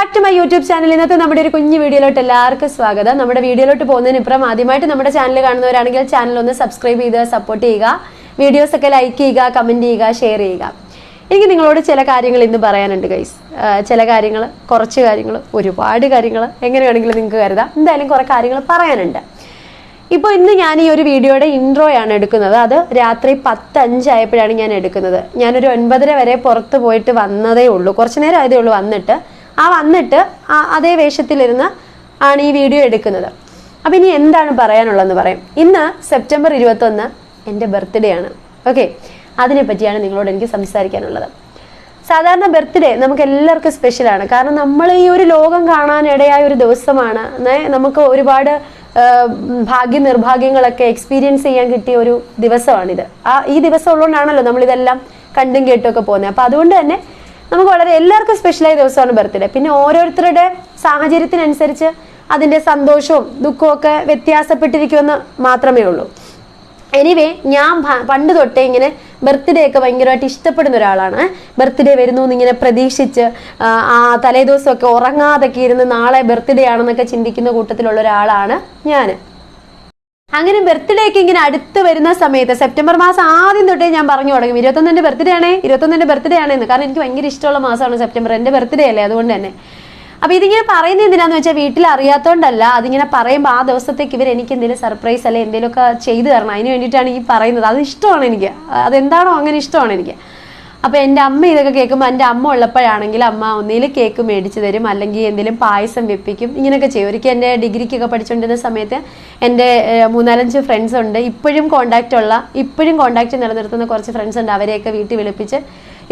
Back to my YouTube channel ഇന്നത്തെ നമ്മുടെ ഒരു കുഞ്ഞു വീഡിയോയിലോട്ട് എല്ലാവർക്കും സ്വാഗതം. നമ്മുടെ വീഡിയോയിലോട്ട് പോകുന്നതിന് ഇപ്പുറം ആദ്യമായിട്ട് നമ്മുടെ ചാനൽ കാണുന്നവരാണെങ്കിൽ ചാനൽ ഒന്ന് സബ്സ്ക്രൈബ് ചെയ്ത് സപ്പോർട്ട് ചെയ്യുക. വീഡിയോസ് ഒക്കെ ലൈക്ക് ചെയ്യുക കമന്റ് ചെയ്യുക ഷെയർ ചെയ്യുക. എനിക്ക് നിങ്ങളോട് ചില കാര്യങ്ങൾ ഇന്ന് പറയാനുണ്ട് ഗൈസ് ചില കാര്യങ്ങൾ കുറച്ച് കാര്യങ്ങൾ ഒരുപാട് കാര്യങ്ങൾ എങ്ങനെ വേണമെങ്കിലും നിങ്ങൾക്ക് കരുതാം. എന്തായാലും കുറേ കാര്യങ്ങൾ പറയാനുണ്ട്. ഇപ്പോൾ ഇന്ന് ഞാൻ ഈ ഒരു വീഡിയോയുടെ ഇൻട്രോ ആണ് എടുക്കുന്നത്. അത് രാത്രി പത്തഞ്ചായപ്പോഴാണ് ഞാൻ എടുക്കുന്നത്. ഞാനൊരു ഒൻപതര വരെ പുറത്ത് പോയിട്ട് വന്നതേ ഉള്ളൂ. കുറച്ച് നേരം ആയതേ ഉള്ളൂ വന്നിട്ട്. ആ വന്നിട്ട് അതേ വേഷത്തിലിരുന്ന് ആണ് ഈ വീഡിയോ എടുക്കുന്നത്. അപ്പം ഇനി എന്താണ് പറയാനുള്ളതെന്ന് പറയും. ഇന്ന് സെപ്റ്റംബർ ഇരുപത്തൊന്ന് എന്റെ ബർത്ത്ഡേ ആണ്. ഓക്കെ അതിനെ പറ്റിയാണ് നിങ്ങളോട് എനിക്ക് സംസാരിക്കാനുള്ളത്. സാധാരണ ബർത്ത്ഡേ നമുക്ക് എല്ലാവർക്കും സ്പെഷ്യലാണ് കാരണം നമ്മൾ ഈ ഒരു ലോകം കാണാനിടയായ ഒരു ദിവസമാണ്. നമുക്ക് ഒരുപാട് ഭാഗ്യ നിർഭാഗ്യങ്ങളൊക്കെ എക്സ്പീരിയൻസ് ചെയ്യാൻ കിട്ടിയ ഒരു ദിവസമാണിത്. ആ ഈ ദിവസം ഉള്ളതുകൊണ്ടാണല്ലോ നമ്മളിതെല്ലാം കണ്ടും കേട്ടും ഒക്കെ പോകുന്നത്. അപ്പൊ അതുകൊണ്ട് തന്നെ നമുക്ക് വളരെ എല്ലാവർക്കും സ്പെഷ്യലായ ദിവസമാണ് ബർത്ത്ഡേ പിന്നെ ഓരോരുത്തരുടെ സാഹചര്യത്തിനനുസരിച്ച് അതിന്റെ സന്തോഷവും ദുഃഖവും ഒക്കെ വ്യത്യാസപ്പെട്ടിരിക്കുമെന്ന് മാത്രമേ ഉള്ളൂ. എനിവേ ഞാൻ പണ്ട് തൊട്ടേ ഇങ്ങനെ ബർത്ത്ഡേ ഒക്കെ ഭയങ്കരമായിട്ട് ഇഷ്ടപ്പെടുന്ന ഒരാളാണ്. ബർത്ത്ഡേ വരുന്നു എന്നിങ്ങനെ പ്രതീക്ഷിച്ച് ആ തലേദിവസമൊക്കെ ഉറങ്ങാതൊക്കെ ഇരുന്ന് നാളെ ബർത്ത്ഡേ ആണെന്നൊക്കെ ചിന്തിക്കുന്ന കൂട്ടത്തിലുള്ള ഒരാളാണ് ഞാൻ അങ്ങനെ ബർത്ത്ഡേക്ക് ഇങ്ങനെ അടുത്ത് വരുന്ന സമയത്ത് സെപ്റ്റംബർ മാസം ആദ്യം തൊട്ടേ ഞാൻ പറഞ്ഞു തുടങ്ങും ഇരുപത്തൊന്നിന്റെ ബർത്ത്ഡേ ആണേ ഇരുപത്തൊന്നിന്റെ ബർത്ത്ഡേ ആണെന്ന് കാരണം എനിക്ക് ഭയങ്കര ഇഷ്ടമുള്ള മാസമാണ് സെപ്റ്റംബർ എന്റെ ബർത്ത്ഡേ അല്ലേ അതുകൊണ്ട് തന്നെ. അപ്പൊ ഇതിങ്ങനെ പറയുന്നത് എന്തിനാന്ന് വെച്ചാൽ വീട്ടിൽ അറിയാത്തോണ്ടല്ല. അതിങ്ങനെ പറയുമ്പോൾ ആ ദിവസത്തേക്ക് ഇവർ എനിക്ക് എന്തെങ്കിലും സർപ്രൈസ് അല്ലെ എന്തെങ്കിലുമൊക്കെ ചെയ്തു തരണം. അതിന് വേണ്ടിയിട്ടാണ് ഈ പറയുന്നത്. അത് ഇഷ്ടമാണ് എനിക്ക്. അതെന്താണോ അങ്ങനെ ഇഷ്ടമാണ് എനിക്ക്. അപ്പൊ എന്റെ അമ്മ ഇതൊക്കെ കേൾക്കുമ്പോൾ എന്റെ അമ്മ ഉള്ളപ്പോഴാണെങ്കിൽ അമ്മ ഒന്നിൽ കേക്ക് മേടിച്ച് തരും. അല്ലെങ്കിൽ എന്തെങ്കിലും പായസം വെപ്പിക്കും. ഇങ്ങനെയൊക്കെ ചെയ്യും. ഒരിക്കൽ എന്റെ ഡിഗ്രിക്കൊക്കെ പഠിച്ചുകൊണ്ടിരുന്ന സമയത്ത് എന്റെ മൂന്നാലഞ്ച് ഫ്രണ്ട്സ് ഉണ്ട്. ഇപ്പോഴും കോണ്ടാക്റ്റ് ഉള്ള ഇപ്പോഴും കോണ്ടാക്റ്റ് നിലനിർത്തുന്ന കുറച്ച് ഫ്രണ്ട്സ് ഉണ്ട്. അവരെയൊക്കെ വീട്ടിൽ വിളിപ്പിച്ച്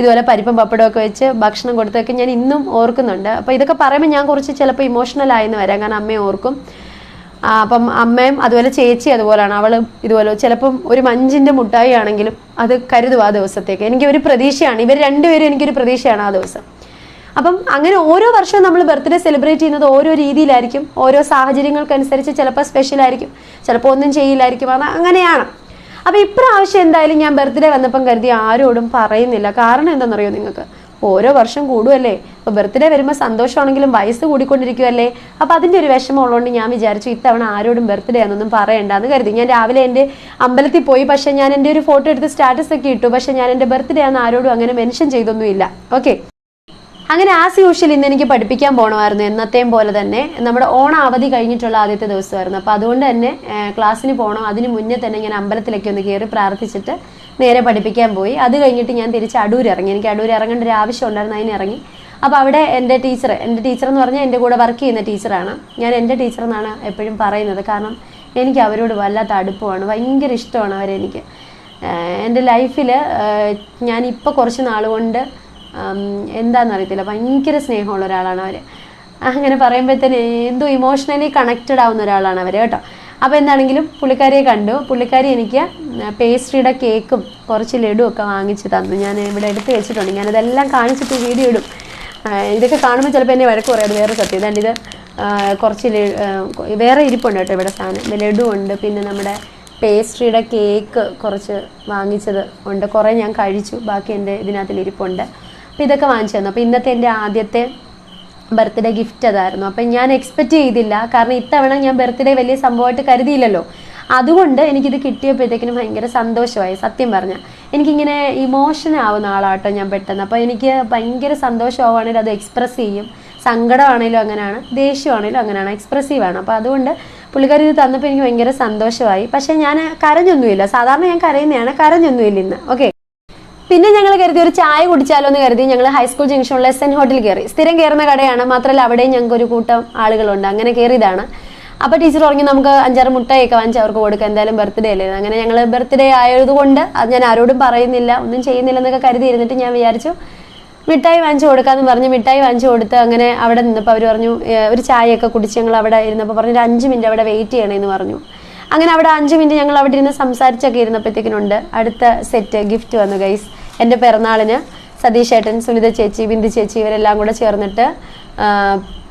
ഇതുപോലെ പരിപ്പും പപ്പടമൊക്കെ വെച്ച് ഭക്ഷണം കൊടുത്തൊക്കെ ഞാൻ ഇന്നും ഓർക്കുന്നുണ്ട്. അപ്പോൾ ഇതൊക്കെ പറയുമ്പോൾ ഞാൻ കുറച്ച് ചിലപ്പോൾ ഇമോഷണൽ ആയെന്ന് വരാം. കാരണം അമ്മയെ ഓർക്കും. അപ്പം അമ്മയും അതുപോലെ ചേച്ചി അതുപോലെയാണ് അവൾ ഇതുപോലെ ചിലപ്പം ഒരു മഞ്ചിന്റെ മുട്ടായി ആണെങ്കിലും അത് കരുതും ആ ദിവസത്തേക്ക്. എനിക്ക് ഒരു പ്രതീക്ഷയാണ്. ഇവർ രണ്ടുപേരും എനിക്കൊരു പ്രതീക്ഷയാണ് ആ ദിവസം. അപ്പം അങ്ങനെ ഓരോ വർഷവും നമ്മൾ ബർത്ത്ഡേ സെലിബ്രേറ്റ് ചെയ്യുന്നത് ഓരോ രീതിയിലായിരിക്കും. ഓരോ സാഹചര്യങ്ങൾക്കനുസരിച്ച് ചിലപ്പോൾ സ്പെഷ്യൽ ആയിരിക്കും. ചിലപ്പോൾ ഒന്നും ചെയ്യില്ലായിരിക്കും. അത് അങ്ങനെയാണ്. അപ്പം ഇപ്രാവശ്യം എന്തായാലും ഞാൻ ബർത്ത്ഡേ വന്നപ്പം കരുതി ആരോടും പറയുന്നില്ല. കാരണം എന്താണെന്നറിയോ നിങ്ങൾക്ക്? ഓരോ വർഷം കൂടുമല്ലേ അപ്പൊ ബർത്ത്ഡേ വരുമ്പോൾ സന്തോഷമാണെങ്കിലും വയസ്സ് കൂടിക്കൊണ്ടിരിക്കുമല്ലേ അപ്പൊ അതിന്റെ ഒരു വിഷമം ഉള്ളതുകൊണ്ട് ഞാൻ വിചാരിച്ചു ഇത്തവണ ആരോടും ബർത്ത്ഡേ ആണെന്നൊന്നും പറയണ്ടെന്ന് കരുതി. ഞാൻ രാവിലെ എന്റെ അമ്പലത്തിൽ പോയി. പക്ഷെ ഞാൻ എന്റെ ഒരു ഫോട്ടോ എടുത്ത് സ്റ്റാറ്റസ് ഒക്കെ ഇട്ടു. പക്ഷെ ഞാൻ എന്റെ ബർത്ത്ഡേ ആണെന്ന് ആരോടും അങ്ങനെ മെൻഷൻ ചെയ്തൊന്നുമില്ല. ഓക്കെ അങ്ങനെ ആസ് യൂഷ്വൽ ഇന്ന് എനിക്ക് പഠിപ്പിക്കാൻ പോകണമായിരുന്നു എന്നത്തെയും പോലെ തന്നെ നമ്മുടെ ഓണ അവധി കഴിഞ്ഞിട്ടുള്ള ആദ്യത്തെ ദിവസമായിരുന്നു. അപ്പോൾ അതുകൊണ്ട് തന്നെ ക്ലാസ്സിന് പോകണം അതിന് മുന്നേ തന്നെ ഞാൻ അമ്പലത്തിലേക്ക് ഒന്ന് കയറി പ്രാർത്ഥിച്ചിട്ട് നേരെ പഠിപ്പിക്കാൻ പോയി. അത് കഴിഞ്ഞിട്ട് ഞാൻ തിരിച്ച് അടൂർ ഇറങ്ങി. എനിക്ക് അടൂർ ഇറങ്ങേണ്ട ഒരു ആവശ്യം ഉണ്ടായിരുന്നു അതിന് ഇറങ്ങി. അപ്പോൾ അവിടെ എന്റെ ടീച്ചർ എന്റെ ടീച്ചർ എന്ന് പറഞ്ഞാൽ എന്റെ കൂടെ വർക്ക് ചെയ്യുന്ന ടീച്ചറാണ്. ഞാൻ എന്റെ ടീച്ചർ എന്നാണ് എപ്പോഴും പറയുന്നത്. കാരണം എനിക്ക് അവരോട് വല്ലാത്ത അടുപ്പമാണ്. ഭയങ്കര ഇഷ്ടമാണ് അവരെനിക്ക്. എന്റെ ലൈഫിൽ ഞാൻ ഇപ്പോൾ കുറച്ച് നാളുകൊണ്ട് എന്താണെന്ന് അറിയത്തില്ല ഭയങ്കര സ്നേഹമുള്ള ഒരാളാണ് അവർ അങ്ങനെ പറയുമ്പോഴത്തേന് എന്തോ ഇമോഷണലി കണക്റ്റഡ് ആവുന്ന ഒരാളാണ് അവർ കേട്ടോ. അപ്പോൾ എന്താണെങ്കിലും പുള്ളിക്കാരിയെ കണ്ടു. പുള്ളിക്കാരി എനിക്ക് പേസ്ട്രിയുടെ കേക്കും കുറച്ച് ലഡു ഒക്കെ വാങ്ങിച്ച് തന്നു. ഞാൻ ഇവിടെ എടുത്ത് വെച്ചിട്ടുണ്ട്. ഞാനതെല്ലാം കാണിച്ചിട്ട് വീഡിയോ ഇടും. ഇതൊക്കെ കാണുമ്പോൾ ചിലപ്പോൾ എന്നെ വഴക്ക് പറയാം. വേറെ സത്യം. ഇതാണ്ട് ഇത് കുറച്ച് വേറെ ഇരിപ്പുണ്ട് കേട്ടോ ഇവിടെ സാധനം. ലഡു ഉണ്ട്. പിന്നെ നമ്മുടെ പേസ്ട്രിയുടെ കേക്ക് കുറച്ച് വാങ്ങിച്ചത് ഉണ്ട്. കുറേ ഞാൻ കഴിച്ചു. ബാക്കി എന്റെ ഇതിനകത്തിൽ ഇരിപ്പുണ്ട് അപ്പോൾ ഇതൊക്കെ വാങ്ങിച്ചു തന്നു. അപ്പോൾ ഇന്നത്തെ എന്റെ ആദ്യത്തെ ബർത്ത്ഡേ ഗിഫ്റ്റ് അതായിരുന്നു. അപ്പം ഞാൻ എക്സ്പെക്റ്റ് ചെയ്തില്ല. കാരണം ഇത്തവണ ഞാൻ ബർത്ത്ഡേ വലിയ സംഭവമായിട്ട് കരുതിയില്ലല്ലോ. അതുകൊണ്ട് എനിക്കിത് കിട്ടിയപ്പോഴത്തേക്കിനും ഭയങ്കര സന്തോഷമായി. സത്യം പറഞ്ഞാൽ എനിക്കിങ്ങനെ ഇമോഷൻ ആവുന്ന ആളാട്ടോ ഞാൻ പെട്ടെന്ന്. അപ്പോൾ എനിക്ക് ഭയങ്കര സന്തോഷമാവുകയാണെങ്കിൽ അത് എക്സ്പ്രസ് ചെയ്യും. സങ്കടമാണേലും അങ്ങനെയാണ്. ദേഷ്യമാണേലും അങ്ങനെയാണ്. എക്സ്പ്രസീവ് ആണ്. അപ്പോൾ അതുകൊണ്ട് പുള്ളിക്കാരി ഇത് തന്നപ്പോൾ എനിക്ക് ഭയങ്കര സന്തോഷമായി. പക്ഷേ ഞാൻ കരഞ്ഞൊന്നുമില്ല. സാധാരണ ഞാൻ കരയുന്നതാണ്. കരഞ്ഞൊന്നുമില്ല ഇന്ന്. ഓക്കെ പിന്നെ ഞങ്ങൾ കരുതി ഒരു ചായ കുടിച്ചാലോ എന്ന് കരുതി ഞങ്ങൾ ഹൈസ്കൂൾ ജംഗ്ഷനിലെ എസ് എൻ ഹോട്ടലിൽ കയറി സ്ഥിരം കയറുന്ന കടയാണ്. മാത്രമല്ല അവിടെയും ഞങ്ങൾക്ക് ഒരു കൂട്ടം ആളുകളുണ്ട്. അങ്ങനെ കയറിയതാണ് അപ്പൊ ടീച്ചർ പറഞ്ഞു നമുക്ക് അഞ്ചാറ് മുട്ടയൊക്കെ വാങ്ങിച്ച് അവർക്ക് കൊടുക്കാം. എന്തായാലും ബർത്ത്ഡേ അല്ലേ? അങ്ങനെ ഞങ്ങൾ ബർത്ത്ഡേ ആയതുകൊണ്ട് അത് ഞാൻ ആരോടും പറയുന്നില്ല. ഒന്നും ചെയ്യുന്നില്ല എന്നൊക്കെ കരുതി ഇരുന്നിട്ട് ഞാൻ വിചാരിച്ചു മിഠായി വാങ്ങിച്ചു കൊടുക്കാന്ന് പറഞ്ഞ് മിഠായി വാങ്ങിച്ചു കൊടുത്ത് അങ്ങനെ അവിടെ നിന്നപ്പോൾ അവർ പറഞ്ഞു ഒരു ഒരു ചായയൊക്കെ കുടിച്ച് ഞങ്ങൾ അവിടെ ഇരുന്നപ്പോൾ പറഞ്ഞു ഒരു അഞ്ച് മിനിറ്റ് അവിടെ വെയിറ്റ് ചെയ്യണമെന്ന് പറഞ്ഞു. അങ്ങനെ അവിടെ അഞ്ച് മിനിറ്റ് ഞങ്ങൾ അവിടെ ഇരുന്ന് സംസാരിച്ചൊക്കെ ഇരുന്നപ്പോഴത്തേക്കിനുണ്ട് അടുത്ത സെറ്റ് ഗിഫ്റ്റ് വന്നു ഗൈസ് എന്റെ പിറന്നാളിന് സതീഷ് ഏട്ടൻ സുനിത ചേച്ചി ബിന്ദു ചേച്ചി ഇവരെല്ലാം കൂടെ ചേർന്നിട്ട്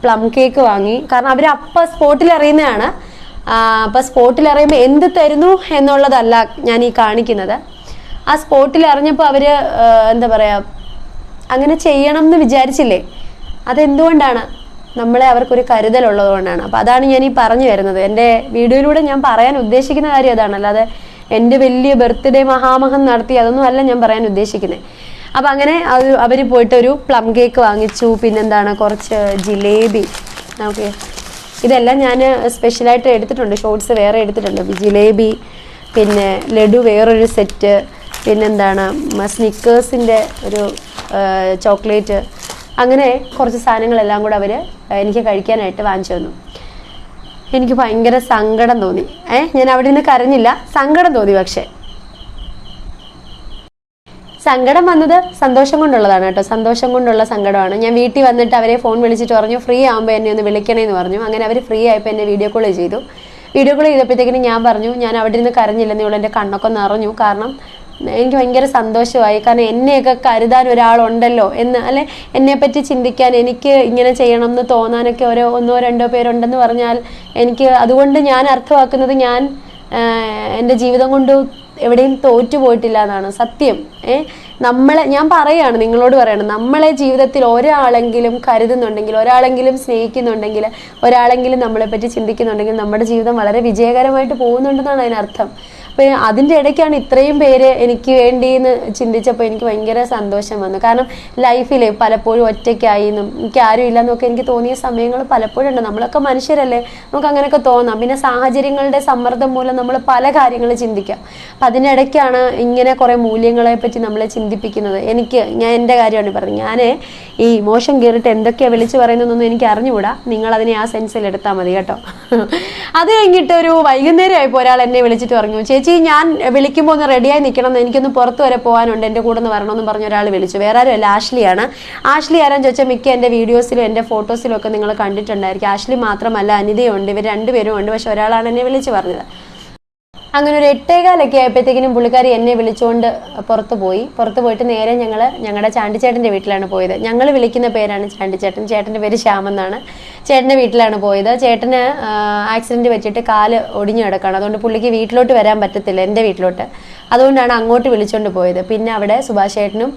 പ്ലം കേക്ക് വാങ്ങി. കാരണം അവർ അപ്പം സ്പോട്ടിൽ അറിയുന്നതാണ് അപ്പം സ്പോട്ടിൽ അറിയുമ്പോൾ എന്ത് തരുന്നു എന്നുള്ളതല്ല ഞാൻ ഈ കാണിക്കുന്നത്. ആ സ്പോട്ടിൽ അറിഞ്ഞപ്പോൾ അവർ എന്താ പറയുക അങ്ങനെ ചെയ്യണം എന്ന് വിചാരിച്ചില്ലേ? അതെന്തുകൊണ്ടാണ്? നമ്മളെ അവർക്കൊരു കരുതലുള്ളത് കൊണ്ടാണ് അപ്പോൾ അതാണ് ഞാൻ ഈ പറഞ്ഞു വരുന്നത്. എന്റെ വീഡിയോയിലൂടെ ഞാൻ പറയാൻ ഉദ്ദേശിക്കുന്ന കാര്യം അതാണ്. അല്ലാതെ എന്റെ വലിയ ബർത്ത്ഡേ മഹാമഹം നടത്തി അതൊന്നും അല്ല ഞാൻ പറയാൻ ഉദ്ദേശിക്കുന്നത് അപ്പം അങ്ങനെ അവർ പോയിട്ട് ഒരു പ്ലം കേക്ക് വാങ്ങിച്ചു പിന്നെന്താണ് കുറച്ച് ജിലേബി. ഓക്കെ. ഇതെല്ലാം ഞാൻ സ്പെഷ്യലായിട്ട് എടുത്തിട്ടുണ്ട് ഷോർട്സ് വേറെ എടുത്തിട്ടുണ്ട്. ജിലേബി പിന്നെ ലഡു വേറൊരു സെറ്റ് പിന്നെന്താണ് സ്നിക്കേഴ്സിന്റെ ഒരു ചോക്ലേറ്റ്. അങ്ങനെ കുറച്ച് സാധനങ്ങളെല്ലാം കൂടെ അവർ എനിക്ക് കഴിക്കാനായിട്ട് വാങ്ങിച്ചു തന്നു. എനിക്ക് ഭയങ്കര സങ്കടം തോന്നി. ഏ ഞാൻ അവിടെ നിന്ന് കരഞ്ഞില്ല. സങ്കടം തോന്നി പക്ഷെ. സങ്കടം വന്നത് സന്തോഷം കൊണ്ടുള്ളതാണ് കേട്ടോ. സന്തോഷം കൊണ്ടുള്ള സങ്കടമാണ്. ഞാൻ വീട്ടിൽ വന്നിട്ട് അവരെ ഫോൺ വിളിച്ചിട്ട് പറഞ്ഞു ഫ്രീ ആകുമ്പോൾ എന്നെ ഒന്ന് വിളിക്കണേന്ന് പറഞ്ഞു. അങ്ങനെ അവർ ഫ്രീ ആയപ്പോൾ എന്നെ വീഡിയോ കോൾ ചെയ്തു. വീഡിയോ കോൾ ചെയ്തപ്പോഴത്തേക്കിനും ഞാൻ പറഞ്ഞു ഞാൻ അവിടെ നിന്ന് കരഞ്ഞില്ലെന്നേ എന്റെ കണ്ണൊക്കെ നിറഞ്ഞു. കാരണം എനിക്ക് ഭയങ്കര സന്തോഷമായി. കാരണം എന്നെയൊക്കെ കരുതാൻ ഒരാളുണ്ടല്ലോ എന്ന് അല്ലെ? എന്നെപ്പറ്റി ചിന്തിക്കാൻ എനിക്ക് ഇങ്ങനെ ചെയ്യണം എന്ന് തോന്നാനൊക്കെ ഓരോ ഒന്നോ രണ്ടോ പേരുണ്ടെന്ന് പറഞ്ഞാൽ എനിക്ക് അതുകൊണ്ട് ഞാൻ അർത്ഥമാക്കുന്നത് ഞാൻ എന്റെ ജീവിതം കൊണ്ട് എവിടെയും തോറ്റു പോയിട്ടില്ല എന്നാണ് സത്യം. ഏ? നമ്മളെ ഞാൻ പറയാണ് നിങ്ങളോട് പറയാണ് നമ്മളെ ജീവിതത്തിൽ ഒരാളെങ്കിലും കരുതുന്നുണ്ടെങ്കിൽ ഒരാളെങ്കിലും സ്നേഹിക്കുന്നുണ്ടെങ്കിൽ ഒരാളെങ്കിലും നമ്മളെപ്പറ്റി ചിന്തിക്കുന്നുണ്ടെങ്കിൽ നമ്മുടെ ജീവിതം വളരെ വിജയകരമായിട്ട് പോകുന്നുണ്ടെന്നാണ് അതിനർത്ഥം. അപ്പോൾ അതിന്റെ ഇടയ്ക്കാണ് ഇത്രയും പേര് എനിക്ക് വേണ്ടി എന്ന് ചിന്തിച്ചപ്പോൾ എനിക്ക് ഭയങ്കര സന്തോഷം വന്നു. കാരണം ലൈഫിൽ പലപ്പോഴും ഒറ്റയ്ക്കായി എനിക്ക് ആരും ഇല്ലെന്നൊക്കെ എനിക്ക് തോന്നിയ സമയങ്ങൾ പലപ്പോഴും ഉണ്ട്. നമ്മളൊക്കെ മനുഷ്യരല്ലേ? നമുക്ക് അങ്ങനെയൊക്കെ തോന്നാം. പിന്നെ സാഹചര്യങ്ങളുടെ സമ്മർദ്ദം മൂലം നമ്മൾ പല കാര്യങ്ങൾ ചിന്തിക്കാം. അപ്പം അതിനിടയ്ക്കാണ് ഇങ്ങനെ കുറേ മൂല്യങ്ങളെ പറ്റി നമ്മളെ ചിന്തിപ്പിക്കുന്നത്. എനിക്ക് ഞാൻ എന്റെ കാര്യമാണ് പറഞ്ഞത്. ഞാൻ ഈ മോശം കയറിയിട്ട് എന്തൊക്കെയാണ് വിളിച്ചു പറയുന്നതെന്നൊന്നും എനിക്ക് അറിഞ്ഞുകൂടാ. നിങ്ങൾ അതിനെ ആ സെൻസിൽ എടുത്താൽ മതി കേട്ടോ. അത് കഴിഞ്ഞിട്ട് ഒരു വൈകുന്നേരം ആയപ്പോൾ ഒരാൾ എന്നെ വിളിച്ചിട്ട് പറഞ്ഞു ചേച്ചി ഞാൻ വിളിക്കുമ്പോൾ ഒന്ന് റെഡിയായി നിൽക്കണം എനിക്കൊന്ന് പുറത്തു വരെ പോകാനുണ്ട് എന്റെ കൂടെ ഒന്ന് വരണമെന്ന് പറഞ്ഞ ഒരാൾ വിളിച്ചു. വേറെ ആരും അല്ല ആഷ്ലിയാണ്. ആഷ്ലി ആരാന്ന് ചോദിച്ചാൽ മിക്ക എന്റെ വീഡിയോസിലും എന്റെ ഫോട്ടോസിലും ഒക്കെ നിങ്ങൾ കണ്ടിട്ടുണ്ടായിരിക്കും. ആഷ്ലി മാത്രമല്ല അനിതയുണ്ട്. ഇവർ രണ്ടുപേരും ഉണ്ട്. പക്ഷെ ഒരാളാണ് എന്നെ വിളിച്ചു പറഞ്ഞത്. അങ്ങനെ ഒരു എട്ടേകാലൊക്കെ ആയപ്പോഴത്തേക്കിനും പുള്ളിക്കാരി എന്നെ വിളിച്ചുകൊണ്ട് പുറത്ത് പോയി. പുറത്ത് പോയിട്ട് നേരെ ഞങ്ങൾ ഞങ്ങളുടെ ചാണ്ടിച്ചേട്ടന്റെ വീട്ടിലാണ് പോയത്. ഞങ്ങൾ വിളിക്കുന്ന പേരാണ് ചാണ്ടിച്ചേട്ടൻ. ചേട്ടന്റെ പേര് ശ്യാമെന്നാണ് ചേട്ടന്റെ വീട്ടിലാണ് പോയത്. ചേട്ടന് ആക്സിഡന്റ് പറ്റിയിട്ട് കാൽ ഒടിഞ്ഞു കിടക്കുകയാണ് അതുകൊണ്ട് പുള്ളിക്ക് വീട്ടിലോട്ട് വരാൻ പറ്റത്തില്ല എന്റെ വീട്ടിലോട്ട്. അതുകൊണ്ടാണ് അങ്ങോട്ട് വിളിച്ചുകൊണ്ട് പോയത്. പിന്നെ അവിടെ സുഭാഷ് ചേട്ടനും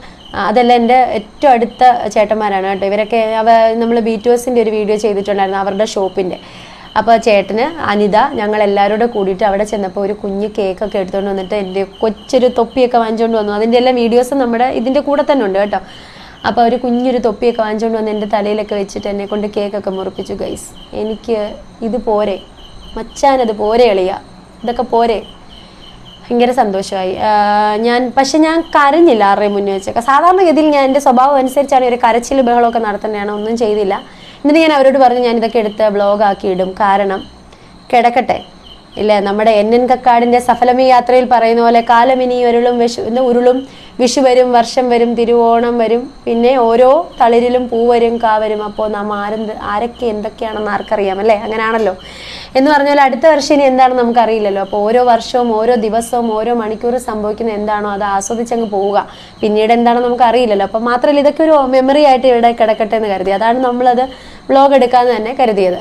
അതല്ല എന്റെ ഏറ്റവും അടുത്ത ചേട്ടന്മാരാണ് കേട്ടോ. ഇവരൊക്കെ അവ നമ്മൾ ബി ടു എസിന്റെ ഒരു വീഡിയോ ചെയ്തിട്ടുണ്ടായിരുന്നു അവരുടെ ഷോപ്പിന്റെ. അപ്പോൾ ചേട്ടന് അനിത ഞങ്ങൾ എല്ലാവരോടെ കൂടെ കൂടിയിട്ട് അവിടെ ചെന്നപ്പോൾ ഒരു കുഞ്ഞ് കേക്കൊക്കെ എടുത്തുകൊണ്ട് വന്നിട്ട് എന്റെ കൊച്ചൊരു തൊപ്പിയൊക്കെ വാങ്ങിച്ചുകൊണ്ട് വന്നു. അതിന്റെ എല്ലാം വീഡിയോസ് നമ്മുടെ ഇതിന്റെ കൂടെ തന്നെ ഉണ്ട് കേട്ടോ. അപ്പോൾ ഒരു കുഞ്ഞൊരു തൊപ്പിയൊക്കെ വാങ്ങിച്ചുകൊണ്ട് വന്ന് എന്റെ തലയിലൊക്കെ വെച്ചിട്ട് എന്നെ കൊണ്ട് കേക്കൊക്കെ മുറിപ്പിച്ചു. ഗൈസ് എനിക്ക് ഇത് പോരെ. മച്ചാനത് പോരെ എളിയ. ഇതൊക്കെ പോരെ. ഭയങ്കര സന്തോഷമായി. ഞാൻ പക്ഷെ ഞാൻ കരഞ്ഞില്ല ആരുടെയും മുന്നേ വെച്ചൊക്കെ സാധാരണഗതിയിൽ ഞാൻ എന്റെ സ്വഭാവം അനുസരിച്ചാണ് ഒരു കരച്ചിൽ ബഹളമൊക്കെ നടത്തേണ്ടതാണ് ഒന്നും ചെയ്തില്ല. എന്നിട്ട് ഞാൻ അവരോട് പറഞ്ഞു ഞാൻ ഇതൊക്കെ എടുത്ത് ബ്ലോഗാക്കി ഇടും. കാരണം കിടക്കട്ടെ. ഇല്ലേ? നമ്മുടെ എൻ എൻ കക്കാടിന്റെ സഫലമീ യാത്രയിൽ പറയുന്ന പോലെ കാലമിനി ഒരുളും വിഷു ഉരുളും വിഷു വരും വർഷം വരും തിരുവോണം വരും. പിന്നെ ഓരോ തളിരിലും പൂ വരും കാ വരും അപ്പോൾ നാം ആരെന്ത് ആരൊക്കെ എന്തൊക്കെയാണെന്ന് ആർക്കറിയാം അല്ലേ? അങ്ങനെയാണല്ലോ എന്ന് പറഞ്ഞാൽ അടുത്ത വർഷം ഇനി എന്താണെന്ന് നമുക്കറിയില്ലല്ലോ. അപ്പോൾ ഓരോ വർഷവും ഓരോ ദിവസവും ഓരോ മണിക്കൂറും സംഭവിക്കുന്ന എന്താണോ അത് ആസ്വദിച്ചങ്ങ് പോവുക. പിന്നീട് എന്താണെന്ന് നമുക്ക് അറിയില്ലല്ലോ അപ്പോൾ മാത്രമല്ല ഇതൊക്കെ ഒരു മെമ്മറി ആയിട്ട് ഇവിടെ കിടക്കട്ടെ എന്ന് കരുതി. അതാണ് നമ്മളത് വ്ളോഗ് എടുക്കാമെന്ന് തന്നെ കരുതിയത്.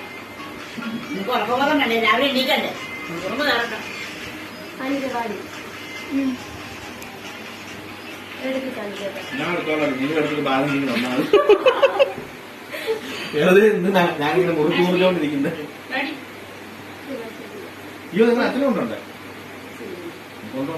ഉറക്കബോധം കണ്ടേ രാവിലെ എണീക്കണ്ടേ? ഇന്ന് ഞാൻ- ഞാനിങ്ങനെ മുറിച്ച് മുറിച്ചോണ്ടിരിക്കുന്നത് അയ്യോ നിങ്ങൾ അച്ഛനും കൊണ്ടുണ്ടേ കൊണ്ടോ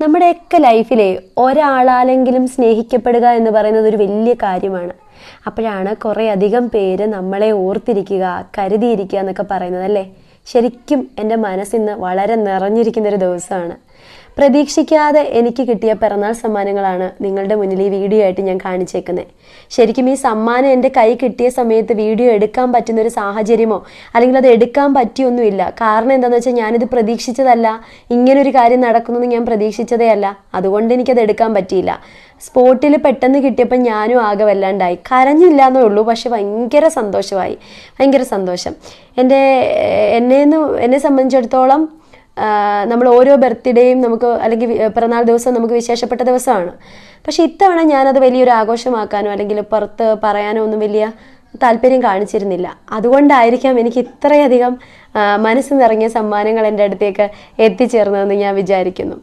നമ്മുടെയൊക്കെ ലൈഫിലെ ഒരാളാലെങ്കിലും സ്നേഹിക്കപ്പെടുക എന്ന് പറയുന്നത് ഒരു വലിയ കാര്യമാണ്. അപ്പോഴാണ് കുറേ അധികം പേര് നമ്മളെ ഓർത്തിരിക്കുക കരുതിയിരിക്കുക എന്നൊക്കെ പറയുന്നത് അല്ലേ? ശരിക്കും എന്റെ മനസ്സിന്ന് വളരെ നിറഞ്ഞിരിക്കുന്ന ഒരു ദിവസമാണ്. പ്രതീക്ഷിക്കാതെ എനിക്ക് കിട്ടിയ പിറന്നാൾ സമ്മാനങ്ങളാണ് നിങ്ങളുടെ മുന്നിൽ ഈ വീഡിയോ ആയിട്ട് ഞാൻ കാണിച്ചേക്കുന്നത് ശരിക്കും ഈ സമ്മാനം എന്റെ കൈ കിട്ടിയ സമയത്ത് വീഡിയോ എടുക്കാൻ പറ്റുന്ന ഒരു സാഹചര്യമോ അല്ലെങ്കിൽ അത് എടുക്കാൻ പറ്റിയൊന്നുമില്ല. കാരണം എന്താണെന്ന് വെച്ചാൽ ഞാനിത് പ്രതീക്ഷിച്ചതല്ല. ഇങ്ങനൊരു കാര്യം നടക്കുമെന്ന് ഞാൻ പ്രതീക്ഷിച്ചതേ അല്ല. അതുകൊണ്ട് എനിക്കത് എടുക്കാൻ പറ്റിയില്ല. സ്പോട്ടിൽ പെട്ടെന്ന് കിട്ടിയപ്പോൾ ഞാനും ആകെ വല്ലാണ്ടായി. കരഞ്ഞില്ല എന്നേ ഉള്ളൂ പക്ഷെ ഭയങ്കര സന്തോഷമായി. ഭയങ്കര സന്തോഷം. എന്റെ എന്നെ എന്നെ സംബന്ധിച്ചിടത്തോളം നമ്മൾ ഓരോ ബർത്ത്ഡേയും നമുക്ക് അല്ലെങ്കിൽ പിറന്നാൾ ദിവസം നമുക്ക് വിശേഷപ്പെട്ട ദിവസമാണ്. പക്ഷെ ഇത്തവണ ഞാനത് വലിയൊരു ആഘോഷമാക്കാനോ അല്ലെങ്കിൽ പുറത്ത് പറയാനോ ഒന്നും വലിയ താല്പര്യം കാണിച്ചിരുന്നില്ല. അതുകൊണ്ടായിരിക്കാം എനിക്ക് ഇത്രയധികം മനസ്സ് നിറങ്ങിയ സമ്മാനങ്ങൾ എന്റെ അടുത്തേക്ക് എത്തിച്ചേർന്നതെന്ന് ഞാൻ വിചാരിക്കുന്നു.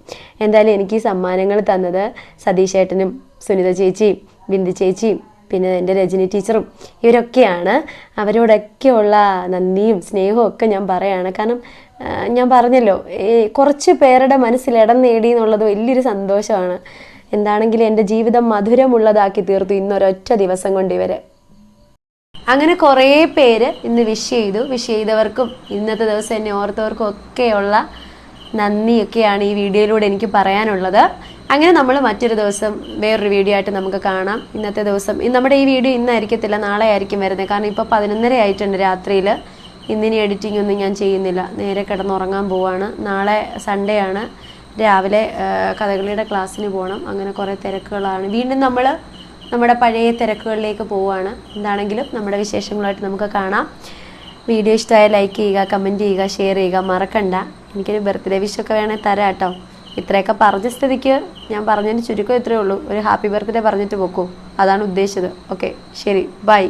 എന്തായാലും എനിക്ക് ഈ സമ്മാനങ്ങൾ തന്നത് സതീഷ് ഏട്ടനും സുനിത ചേച്ചിയും ബിന്ദു ചേച്ചിയും പിന്നെ എന്റെ രജനി ടീച്ചറും ഇവരൊക്കെയാണ്. അവരോടൊക്കെയുള്ള നന്ദിയും സ്നേഹവും ഒക്കെ ഞാൻ പറയുകയാണ് കാരണം ഞാൻ പറഞ്ഞല്ലോ കുറച്ച് പേരുടെ മനസ്സിൽ ഇടം നേടി എന്നുള്ളത് വലിയൊരു സന്തോഷമാണ്. എന്താണെങ്കിലും എന്റെ ജീവിതം മധുരമുള്ളതാക്കി തീർത്തു ഇന്നൊരൊറ്റ ദിവസം കൊണ്ട് ഇവരെ. അങ്ങനെ കുറേ പേര് ഇന്ന് വിഷ് ചെയ്തു. വിഷ് ചെയ്തവർക്കും ഇന്നത്തെ ദിവസം എന്നെ ഓർത്തവർക്കും ഒക്കെയുള്ള നന്ദിയൊക്കെയാണ് ഈ വീഡിയോയിലൂടെ എനിക്ക് പറയാനുള്ളത്. അങ്ങനെ നമ്മൾ മറ്റൊരു ദിവസം വേറൊരു വീഡിയോ ആയിട്ട് നമുക്ക് കാണാം. ഇന്നത്തെ ദിവസം നമ്മുടെ ഈ വീഡിയോ ഇന്നായിരിക്കത്തില്ല നാളെ ആയിരിക്കും വരുന്നത്. കാരണം ഇപ്പോൾ പതിനൊന്നര ആയിട്ടുണ്ട് രാത്രിയിൽ ഇന്നിനി എഡിറ്റിംഗ് ഒന്നും ഞാൻ ചെയ്യുന്നില്ല. നേരെ കിടന്നുറങ്ങാൻ പോവാണ്. നാളെ സൺഡേ ആണ്. രാവിലെ കഥകളിയുടെ ക്ലാസ്സിന് പോകണം അങ്ങനെ കുറേ തിരക്കുകളാണ്. വീണ്ടും നമ്മൾ നമ്മുടെ പഴയ തിരക്കുകളിലേക്ക് പോവുകയാണ് എന്താണെങ്കിലും നമ്മുടെ വിശേഷങ്ങളായിട്ട് നമുക്ക് കാണാം. വീഡിയോ ഇഷ്ടമായ ലൈക്ക് ചെയ്യുക കമന്റ് ചെയ്യുക ഷെയർ ചെയ്യുക മറക്കണ്ട. എനിക്കൊരു ബർത്ത്ഡേ വിഷൊക്കെ വേണേൽ തരാം കേട്ടോ ഇത്രയൊക്കെ പറഞ്ഞ സ്ഥിതിക്ക് ഞാൻ പറഞ്ഞതിന് ചുരുക്കം ഇത്രയേ ഉള്ളൂ. ഒരു ഹാപ്പി ബർത്ത്ഡേ പറഞ്ഞിട്ട് പോക്കൂ. അതാണ് ഉദ്ദേശിച്ചത്. ഓക്കെ ശരി. ബൈ